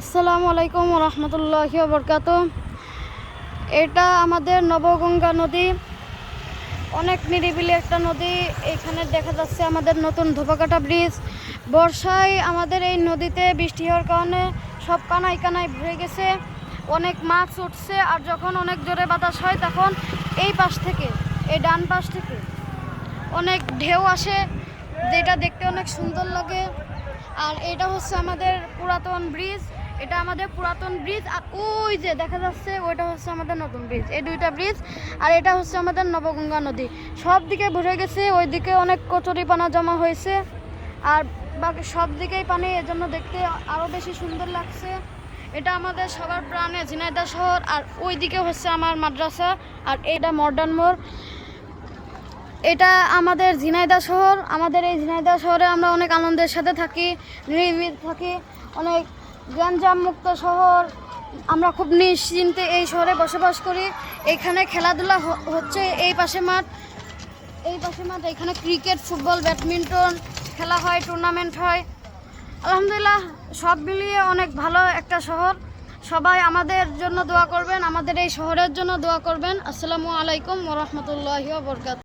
আসসালামু আলাইকুম রহমতুল্লাহি বরকাত এটা আমাদের নবগঙ্গা নদী। অনেক নিরিবিলি একটা নদী। এখানে দেখা যাচ্ছে আমাদের নতুন ধোপাকাটা ব্রিজ। বর্ষায় আমাদের এই নদীতে বৃষ্টি হওয়ার কারণে সব কানাই কানাই ভরে গেছে। অনেক মাছ উঠছে আর যখন অনেক জোরে বাতাস হয় তখন এই পাশ থেকে, এই ডান পাশ থেকে অনেক ঢেউ আসে, যেটা দেখতে অনেক সুন্দর লাগে। আর এটা হচ্ছে আমাদের পুরাতন ব্রিজ। এটা আমাদের পুরাতন ব্রিজ আর ওই যে দেখা যাচ্ছে ওইটা হচ্ছে আমাদের নতুন ব্রিজ এই দুইটা ব্রিজ আর এটা হচ্ছে আমাদের নবগঙ্গা নদী। সব দিকে ভরে গেছে, ওইদিকে অনেক কচুরি পানা জমা হয়েছে, আর বাকি সব দিকেই পানি, এজন্য দেখতে আরও বেশি সুন্দর লাগছে। এটা আমাদের সবার প্রাণে ঝিনাইদা শহর, আর ওইদিকে হচ্ছে আমার মাদ্রাসা, আর এটা মডার্ন মোড়। এটা আমাদের ঝিনাইদা শহর, আমাদের এই ঝিনাইদা শহরে আমরা অনেক আনন্দের সাথে থাকি, নিরিবিলি থাকি, অনেক গ্যাঞ্জাম মুক্ত শহর। আমরা খুব নিশ্চিন্তে এই শহরে বসবাস করি। এখানে খেলাধুলা হচ্ছে এই পাশে মাঠ। এই পাশে মাঠ, এখানে ক্রিকেট, ফুটবল, ব্যাডমিন্টন খেলা হয়, টুর্নামেন্ট হয়। আলহামদুলিল্লাহ, সব মিলিয়ে অনেক ভালো একটা শহর। সবাই আমাদের জন্য দোয়া করবেন, আমাদের এই শহরের জন্য দোয়া করবেন। আসসালামু আলাইকুম ওরহমতুল্লাহি বরকাত